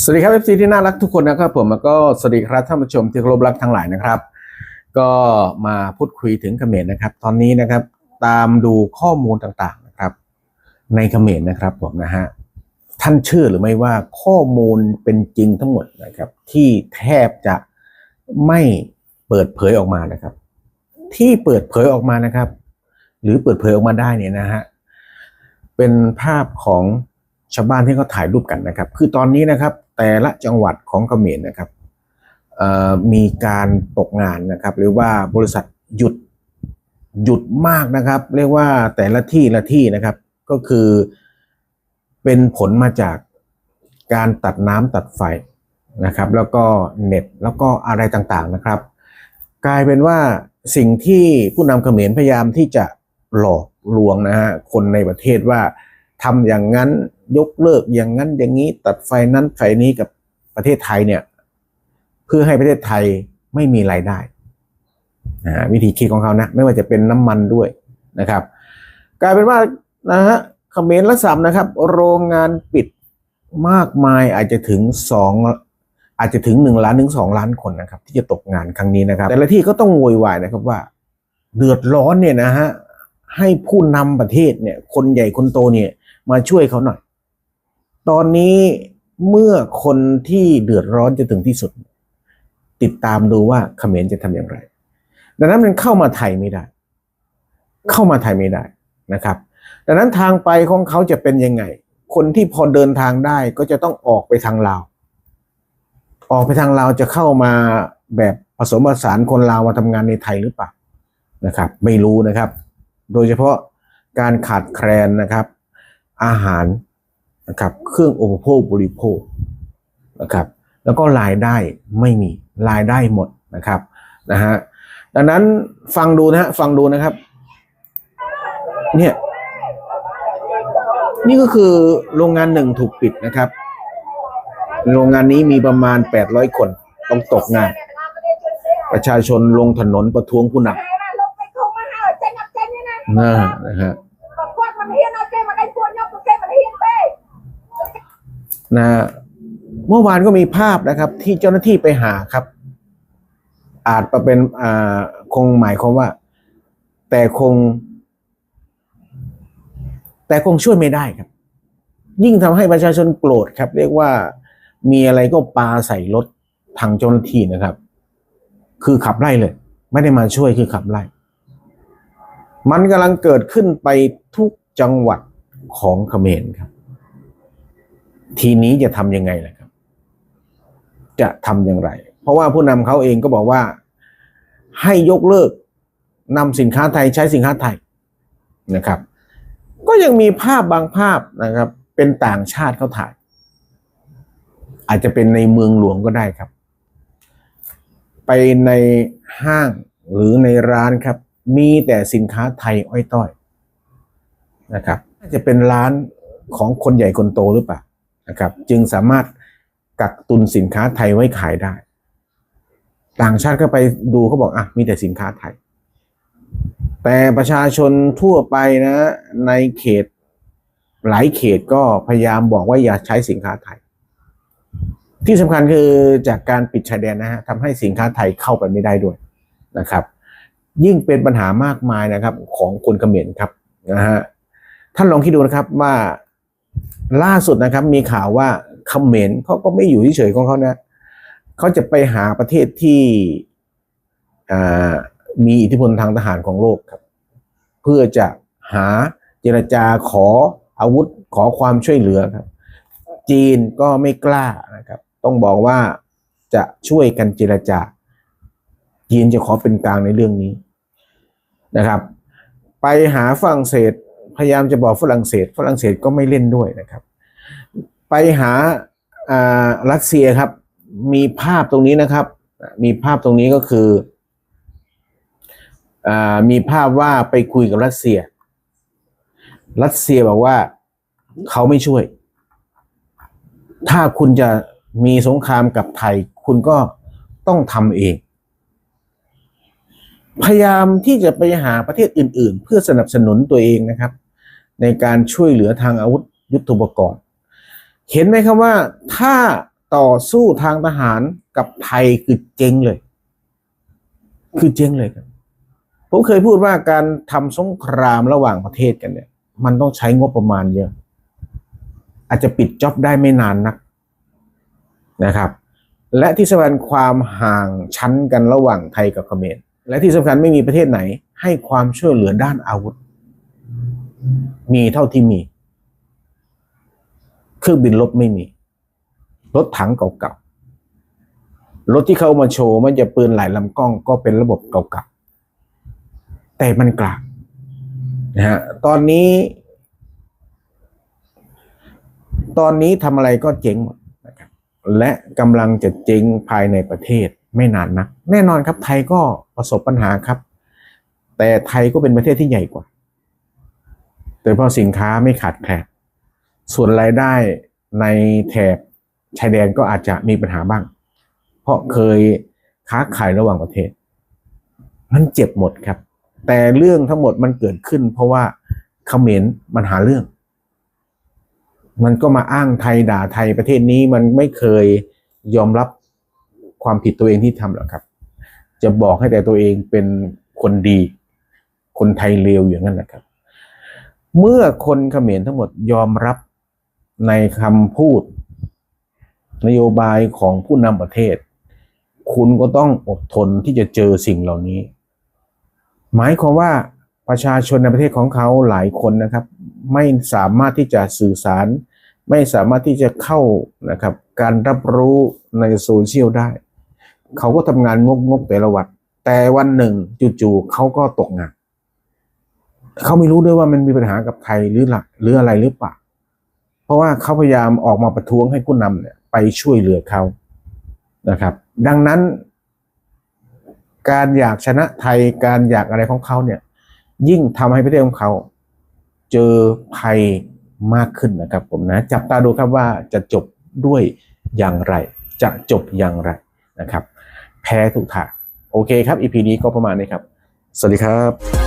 สวัสดีครับเอฟซีที่น่ารักทุกคนนะครับผมแล้วก็สวัสดีครับท่านผู้ชมที่เคารพรักทั้งหลายนะครับ ก็มาพูดคุยถึงเขมรนะครับ ตอนนี้นะครับตามดูข้อมูลต่างๆนะครับ ในเขมรนะครับผมนะฮะท่านเชื่อหรือไม่ว่าข้อมูลเป็นจริงทั้งหมดนะครับ ที่แทบจะไม่เปิดเผยออกมานะครับ ที่เปิดเผยออกมานะครับ หรือเปิดเผยออกมาได้เนี่ยนะฮะเป็นภาพของ ชาวบ้านที่เขาถ่ายรูปกันนะครับ คือตอนนี้นะครับแต่ละจังหวัดของเขมรนะครับมีการตกงานนะครับ หรือว่าบริษัทหยุดหยุดมากนะครับ เรียกว่าแต่ละที่ละที่นะครับ ก็คือเป็นผลมาจากการตัดน้ำตัดไฟนะครับ แล้วก็เน็ตแล้วก็อะไรต่างๆนะครับ กลายเป็นว่าสิ่งที่ผู้นำเขมรพยายามที่จะหลอกลวงนะฮะคนในประเทศว่า ทำอย่างนั้นยกเลิกอย่างนั้นอย่างนี้ตัดไฟนั้นไฟนี้กับประเทศไทยเนี่ย เพื่อให้ประเทศไทยไม่มีรายได้นะฮะวิธีคิดของเขานะไม่ว่าจะเป็นน้ำมันด้วยนะครับ กลายเป็นว่านะฮะเขมรละสามนะครับ โรงงานปิดมากมายอาจจะถึงสองอาจจะถึงหนึ่งล้านถึงสองล้านคนนะครับ ที่จะตกงานครั้งนี้นะครับ แต่ละที่ก็ต้องโวยวายนะครับว่า เดือดร้อนเนี่ยนะฮะให้ผู้นำประเทศเนี่ย คนใหญ่คนโตเนี่ย มาช่วยเขาหน่อย ตอนนี้เมื่อคนที่เดือดร้อนจะถึงที่สุด ติดตามดูว่าเขมรจะทำอย่างไร ดังนั้นมันเข้ามาไทยไม่ได้ เข้ามาไทยไม่ได้นะครับ ดังนั้นทางไปของเขาจะเป็นยังไง คนที่พอเดินทางได้ก็จะต้องออกไปทางลาว ออกไปทางลาวจะเข้ามาแบบผสมผสานคนลาวมาทำงานในไทยหรือเปล่านะครับ ไม่รู้นะครับ โดยเฉพาะการขาดแคลนนะครับ อาหารนะครับ เครื่องอุปโภคบริโภคนะครับ แล้วก็รายได้ไม่มีรายได้หมดนะครับนะฮะดังนั้นฟังดูนะฮะฟังดูนะครับ เนี่ย นี่ก็คือโรงงานหนึ่งถูกปิดนะครับ โรงงานนี้มีประมาณ 800 คนต้องตกงาน ประชาชนลงถนนประท้วงผู้นลงไปคงมาหาเจ๊งับเจ๊นี่นะำนะนะฮะ นะเมื่อวานก็มีภาพนะครับ ที่เจ้าหน้าที่ไปหาครับ อาจจะเป็นอ่าคงหมายความว่า แต่คง แต่คงช่วยไม่ได้ครับ ยิ่งทำให้ประชาชนโกรธครับ เรียกว่ามีอะไรก็ปาใส่รถทางเจ้าหน้าที่นะครับ คือขับไล่เลย ไม่ได้มาช่วยคือขับไล่ มันกำลังเกิดขึ้นไปทุกจังหวัดของเขมรครับ ทีนี้จะทำยังไงล่ะครับ จะทำอย่างไร เพราะว่าผู้นำเขาเองก็บอกว่า ให้ยกเลิกนำสินค้าไทยใช้สินค้าไทยนะครับ ก็ยังมีภาพบางภาพนะครับ เป็นต่างชาติเขาถ่าย อาจจะเป็นในเมืองหลวงก็ได้ครับ ไปในห้างหรือในร้านครับ มีแต่สินค้าไทยอ้อยต้อยนะครับน่าจะเป็นร้านของคนใหญ่คนโตหรือเปล่า นะครับ จึงสามารถกักตุนสินค้าไทยไว้ขายได้ ต่างชาติก็ไปดูเขาบอกอะมีแต่สินค้าไทย แต่ประชาชนทั่วไปนะ ในเขตหลายเขตก็พยายามบอกว่าอย่าใช้สินค้าไทย ที่สำคัญคือจากการปิดชายแดนนะฮะทำให้สินค้าไทยเข้าไปไม่ได้ด้วยนะครับ ยิ่งเป็นปัญหามากมายนะครับของคนเขมรครับนะฮะท่านลองคิดดูนะครับว่า ล่าสุดนะครับมีข่าวว่าเขมรเขาก็ไม่อยู่เฉยๆของเขานะเขาจะไปหาประเทศที่มีอิทธิพลทางทหารของโลกครับ เพื่อจะหาเจรจาขออาวุธขอความช่วยเหลือครับ จีนก็ไม่กล้านะครับ ต้องบอกว่าจะช่วยกันเจรจา จีนจะขอเป็นกลางในเรื่องนี้นะครับ ไปหาฝรั่งเศส พยายามจะบอกฝรั่งเศส ฝรั่งเศสก็ไม่เล่นด้วยนะครับ ไปหาอ่ารัสเซียครับ มีภาพตรงนี้นะครับ มีภาพตรงนี้ก็คืออ่ามีภาพว่าไปคุยกับรัสเซีย รัสเซียบอกว่าเขาไม่ช่วย ถ้าคุณจะมีสงครามกับไทย คุณก็ต้องทำเอง พยายามที่จะไปหาประเทศอื่น ๆ เพื่อสนับสนุนตัวเองนะครับ ในการช่วยเหลือทางอาวุธยุทโธปกรณ์ เห็นไหมครับว่าถ้าต่อสู้ทางทหารกับไทยคือเจ๊งเลย คือเจ๊งเลยครับ ผมเคยพูดว่าการทำสงครามระหว่างประเทศกันเนี่ย มันต้องใช้งบประมาณเยอะ อาจจะปิดจ็อบได้ไม่นานนักนะครับ และที่สำคัญความห่างชั้นกันระหว่างไทยกับเขมรและที่สำคัญไม่มีประเทศไหนให้ความช่วยเหลือด้านอาวุธ มีเท่าที่มี เครื่องบินลบไม่มี รถถังเก่าๆ รถที่เขามาโชว์มันจะปืนหลายลำกล้องก็เป็นระบบเก่าๆ แต่มันกลางนะฮะตอนนี้ ตอนนี้ทำอะไรก็เจ๊งหมดนะครับและกำลังจะเจ๊งภายในประเทศไม่นานนัก แน่นอนครับไทยก็ประสบปัญหาครับ แต่ไทยก็เป็นประเทศที่ใหญ่กว่า แต่เพราะสินค้าไม่ขาดแคลนส่วนรายได้ในแถบชายแดนก็อาจจะมีปัญหาบ้าง เพราะเคยค้าขายระหว่างประเทศ มันเจ็บหมดครับ แต่เรื่องทั้งหมดมันเกิดขึ้น เพราะว่าเขมรมันหาเรื่อง มันก็มาอ้างไทยด่าไทยประเทศนี้มันไม่เคยยอมรับความผิดตัวเองที่ทำหรอกครับ จะบอกให้แต่ตัวเองเป็นคนดี คนไทยเลวอย่างนั้นนะครับ เมื่อคนเขมรทั้งหมดยอมรับในคำพูด นโยบายของผู้นำประเทศ คุณก็ต้องอดทนที่จะเจอสิ่งเหล่านี้ หมายความว่าประชาชนในประเทศของเขาหลายคนนะครับ ไม่สามารถที่จะสื่อสาร ไม่สามารถที่จะเข้านะครับ การรับรู้ในโซเชียลได้ เขาก็ทำงานงกๆแต่ละวันแต่วันหนึ่งจู่ๆเขาก็ตกงาน เขาไม่รู้ด้วยว่ามันมีปัญหากับไทยหรือหลักหรืออะไรหรือเปล่าเพราะว่าเขาพยายามออกมาประท้วงให้ผู้นำเนี่ยไปช่วยเหลือเขานะครับ ดังนั้น การอยากชนะไทยการอยากอะไรของเขาเนี่ย ยิ่งทำให้ประเทศของเขา เจอภัยมากขึ้นนะครับ ผมนะ จับตาดูครับว่าจะจบด้วยอย่างไร จะจบอย่างไรนะครับ แพ้ทุกทางโอเคครับ EP นี้ก็ประมาณนี้ครับ สวัสดีครับ